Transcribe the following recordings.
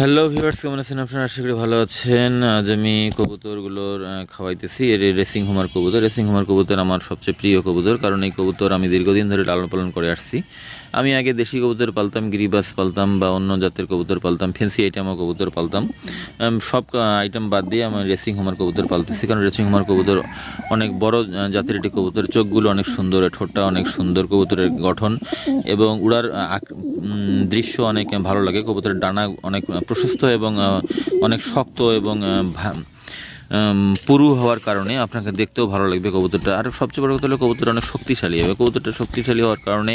Hello viewers কেমন আছেন আপনারা? আশা করি ভালো আছেন। আজ আমি কবুতরগুলোর খাওয়াইতেছি। এর রেসিং হোমার কবুতর। রেসিং হোমার কবুতর আমার সবচেয়ে প্রিয় কবুতর। কারণ এই কবুতর আমি দীর্ঘদিন ধরে লালন পালন করে আসছি। আমি আগে দেশি কবুতর পালতাম, গিরিবাস পালতাম বা অন্য জাতের কবুতর পালতাম, ফেন্সি আইটেমও কবুতর পালতাম। সব আইটেম বাদ দিয়ে আমি রেসিং হোমার কবুতর পালতেছি, কারণ রেসিং হোমার কবুতর অনেক বড় জাতের একটি কবুতর। চোখগুলো অনেক সুন্দর ঠোঁটটা অনেক সুন্দর কবুতরের গঠন এবং উড়ার দৃশ্য অনেক ভালো লাগে। কবুতরের ডানা অনেক প্রশস্ত এবং অনেক শক্ত এবং পুরু হওয়ার কারণে আপনাকে দেখতেও ভালো লাগবে কবুতরটা। আর সবচেয়ে বড় কথা হলো কবুতর অনেক শক্তিশালী হবে। কবুতরটা শক্তিশালী হওয়ার কারণে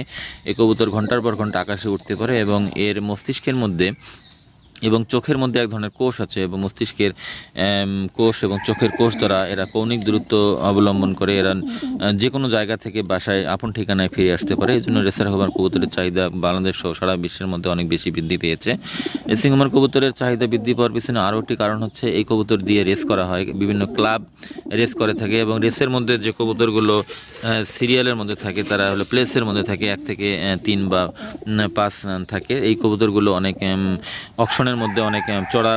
এই কবুতর ঘণ্টার পর ঘণ্টা আকাশে উঠতে পারে এবং এর মস্তিষ্কের মধ্যে এবং চোখের মধ্যে এক ধরনের কোষ আছে এবং মস্তিষ্কের কোষ এবং চোখের কোষ দ্বারা এরা কৌণিক দূরত্ব অবলম্বন করে এরা যে কোনো জায়গা থেকে বাসায় আপন ঠিকানায় ফিরে আসতে পারে। এই জন্য রেসার হবার কবুতরের চাহিদা বাংলাদেশ সহ সারা বিশ্বের মধ্যে অনেক বেশি বৃদ্ধি পেয়েছে। রেসিং হোমার কবুতরের চাহিদা বৃদ্ধি পাওয়ার পিছনে আরও একটি কারণ হচ্ছে এই কবুতর দিয়ে রেস করা হয়, বিভিন্ন ক্লাব রেস করে থাকে এবং রেসের মধ্যে যে কবুতরগুলো সিরিয়ালের মধ্যে থাকে তারা হলো প্লেসের মধ্যে থাকে, এক থেকে তিন বা পাঁচ থাকে। এই কবুতরগুলো অনেক অকশনের মধ্যে অনেক চড়া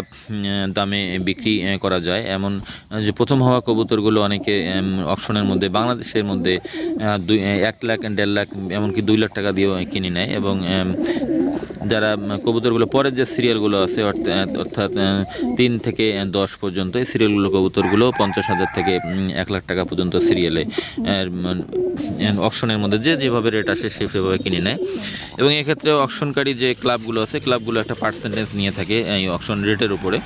দামে বিক্রি করা যায়। এমন যে প্রথম হওয়া কবুতরগুলো অনেকে অকশনের মধ্যে, বাংলাদেশের মধ্যে দুই এক লাখ, দেড় লাখ, এমনকি দুই লাখ টাকা দিয়েও কিনে নেয় এবং যারা কবুতরগুলো, পরের যে সিরিয়ালগুলো আছে অর্থাৎ তিন থেকে দশ পর্যন্ত, এই সিরিয়ালগুলো কবুতরগুলো পঞ্চাশ হাজার থেকে এক লাখ টাকা পর্যন্ত সিরিয়ালে অকশনের মধ্যে যে যেভাবে রেট আসে, সে সেভাবে কিনে নেয়। এবং এক্ষেত্রে অকশনকারী যে ক্লাবগুলো আছে ক্লাবগুলো একটা পার্সেন্টেজ নিয়ে থাকে, এই অকশন রেটের উপরে।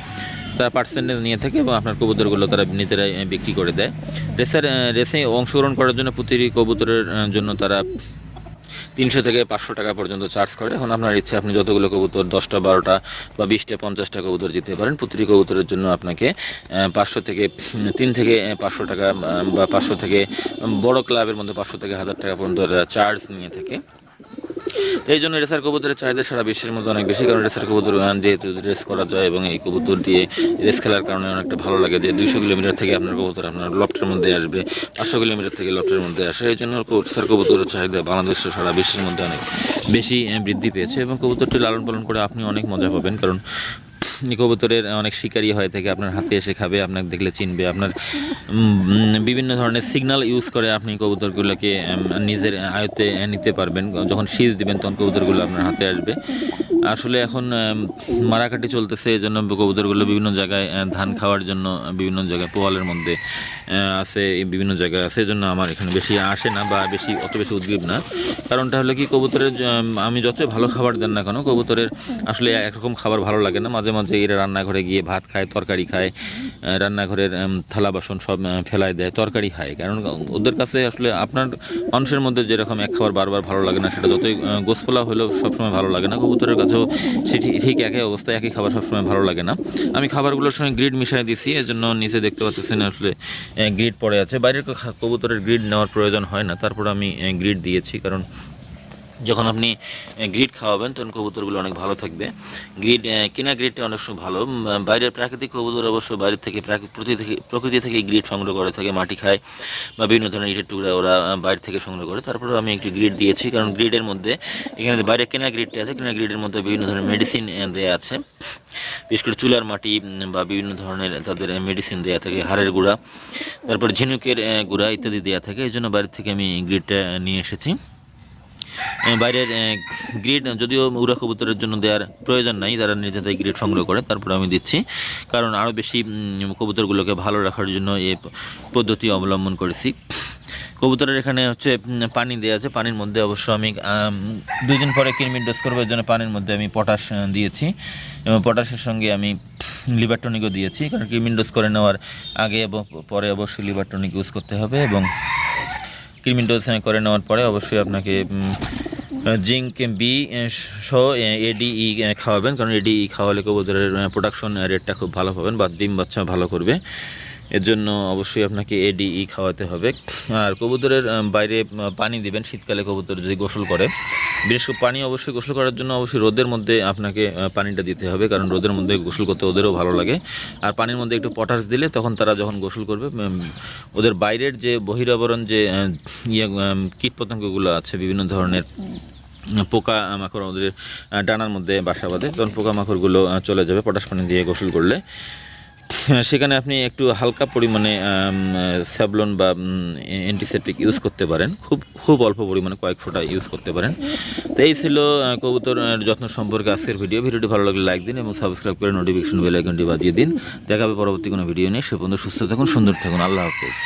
তারা পার্সেন্টেজ নিয়ে থাকে এবং আপনার কবুতরগুলো তারা নিজেরাই বিক্রি করে দেয়। রেসার রেসে অংশগ্রহণ করার জন্য প্রতিটি কবুতরের জন্য তারা তিনশো থেকে পাঁচশো টাকা পর্যন্ত চার্জ করে। এখন আপনার ইচ্ছে, আপনি যতগুলো কবুতর, দশটা, বারোটা বা বিশটা, পঞ্চাশটা কবুতর দিতে পারেন, প্রতিটি কবুতরের জন্য আপনাকে পাঁচশো থেকে তিন থেকে পাঁচশো টাকা, বা পাঁচশো থেকে, বড় ক্লাবের মধ্যে পাঁচশো থেকে হাজার টাকা পর্যন্ত চার্জ নিয়ে থাকে। এই জন্য রেসার কবুতরের চাহিদা সারা বিশ্বের মধ্যে অনেক বেশি, কারণ রেসার কবুতর যেহেতু রেস করা যায় এবং এই কবুতর দিয়ে রেস খেলার কারণে অনেকটা ভালো লাগে যে দুইশো কিলোমিটার থেকে আপনার কবুতর আপনার লফটের মধ্যে আসবে, পাঁচশো কিলোমিটার থেকে লফটের মধ্যে আসে। এই জন্য রেসার কবুতরের চাহিদা বাংলাদেশে সারা বিশ্বের মধ্যে অনেক বেশি বৃদ্ধি পেয়েছে এবং কবুতরটি লালন পালন করে আপনি অনেক মজা পাবেন, কারণ কবুতরের অনেক শিকারি হয়ে থাকে আপনার হাতে এসে খাবে, আপনাকে দেখলে চিনবে। আপনার বিভিন্ন ধরনের সিগন্যাল ইউজ করে আপনি কবুতরগুলোকে নিজের আয়ত্তে নিতে পারবেন। যখন শীষ দিবেন, তখন কবুতরগুলো আপনার হাতে আসবে। আসলে এখন মারাকাটি চলতেছে এই জন্য কবুতরগুলো বিভিন্ন জায়গায় ধান খাওয়ার জন্য, বিভিন্ন জায়গায়, পোয়ালের মধ্যে আছে বিভিন্ন জায়গায় আছে। জন্য আমার এখানে বেশি আসে না বা বেশি, অত বেশি উদ্গ্রীব না। কারণটা হলো কি, কবুতরের আমি যতই ভালো খাবার দেন না কেন, কবুতরের আসলে একরকম খাবার ভালো লাগে না। মাঝে মাঝে এরা রান্নাঘরে গিয়ে ভাত খায়, তরকারি খায় রান্নাঘরের থালা বাসন সব ফেলায় দেয়, তরকারি খায়। কারণ ওদের কাছে আসলে আপনার মানুষের মধ্যে যেরকম এক খাবার বারবার ভালো লাগে না, সেটা যতই গোসফোলা হলেও সবসময় ভালো লাগে না। কবুতরের কাছেও সেটি ঠিক একই অবস্থায় একই খাবার সবসময় ভালো লাগে না। আমি খাবারগুলোর সঙ্গে গ্রিড মিশিয়ে দিছি এর জন্য নিচে দেখতে পাচ্ছেন আসলে গ্রিড পড়ে আছে। বাইরের কবুতরের গ্রিড নেওয়ার প্রয়োজন হয় না, তারপর আমি গ্রিড দিয়েছি, কারণ যখন আপনি গ্রিড খাওয়াবেন তখন কবুতরগুলো অনেক ভালো থাকবে। গ্রিড কেনা গ্রিডটা অনেক সময় ভালো। বাইরের প্রাকৃতিক কবুতর অবশ্য বাইরের থেকে প্রকৃতি থেকে গ্রিড সংগ্রহ করে থাকে মাটি খায় বা বিভিন্ন ধরনের ইটের টুকরা ওরা আহ, বাইরে থেকে সংগ্রহ করে। তারপরে আমি একটি গ্রিড দিয়েছি কারণ গ্রিডের মধ্যে এখানে বাইরে কেনা গ্রিডটা আছে কেনা গ্রিডের মধ্যে বিভিন্ন ধরনের মেডিসিন দেওয়া আছে। বিশেষ করে চুলার মাটি বা বিভিন্ন ধরনের তাদের মেডিসিন দেওয়া থাকে হাড়ের গুঁড়া। তারপর ঝিনুকের গুঁড়া ইত্যাদি দেওয়া থাকে এই জন্য বাইরে থেকে আমি গ্রিডটা নিয়ে এসেছি। বাইরের গ্রিড যদিও উড়া কবুতরের জন্য দেওয়ার প্রয়োজন নাই তারা নিজেদের গ্রিড সংগ্রহ করে তারপর আমি দিচ্ছি। কারণ আরও বেশি কবুতরগুলোকে ভালো রাখার জন্য প- পদ্ধতি অবলম্বন করেছি। কবুতরের এখানে হচ্ছে পানি দেওয়া আছে। পানির মধ্যে অবশ্য আমি আম, দুই দিন পরে কিরমিট ডোজ করব এর জন্য পানির মধ্যে আমি পটাশ দিয়েছি। এবং পটাশের সঙ্গে আমি লিভার টনিকও দিয়েছি কারণ কিরমিট ডোজ করে নেওয়ার আগে এবং পরে অবশ্যই লিভার টনিক ইউজ করতে হবে এবং ক্রিমিন ডোজ করে নেওয়ার পরে অবশ্যই আপনাকে জিঙ্ক, বি সহ এডিই খাওয়াবেন। কারণ এডিই খাওয়ালে কবুতরের প্রোডাকশন রেটটা খুব ভালো পাবেন বা ডিম বাচ্চা ভালো করবে। এর জন্য অবশ্যই আপনাকে এডিই খাওয়াতে হবে। আর কবুতরের বাইরে পানি দিবেন, শীতকালে কবুতর যদি গোসল করে। বিশেষ করে পানি অবশ্যই গোসল করার জন্য অবশ্যই রোদের মধ্যে আপনাকে পানিটা দিতে হবে, কারণ রোদের মধ্যে গোসল করতে ওদেরও ভালো লাগে। আর পানির মধ্যে একটু পটাশ দিলে তখন তারা যখন গোসল করবে ওদের বাইরের যে বহিরাবরণ যে ইয়ে কীট পতঙ্গগুলো আছে, বিভিন্ন ধরনের পোকা মাকড় ওদের ডানার মধ্যে বাসা বাঁধে, তখন পোকামাকড়গুলো চলে যাবে পটাশ পানি দিয়ে গোসল করলে। সেখানে আপনি একটু হালকা পরিমাণে স্যাবলন বা অ্যান্টিসেপটিক ইউজ করতে পারেন। খুব খুব অল্প পরিমাণে কয়েক ফোঁটা ইউজ করতে পারেন। তো এই ছিল কবুতর যত্ন সম্পর্কে আজকের ভিডিও ভিডিওটি ভালো লাগলে লাইক দিন এবং সাবস্ক্রাইব করে নোটিফিকেশন বেল আইকনটি বাজিয়ে দিন। দেখাবে পরবর্তী কোনো ভিডিও নিয়ে। সে পর্যন্ত সুস্থ থাকুন, সুন্দর থাকুন। আল্লাহ হাফেজ।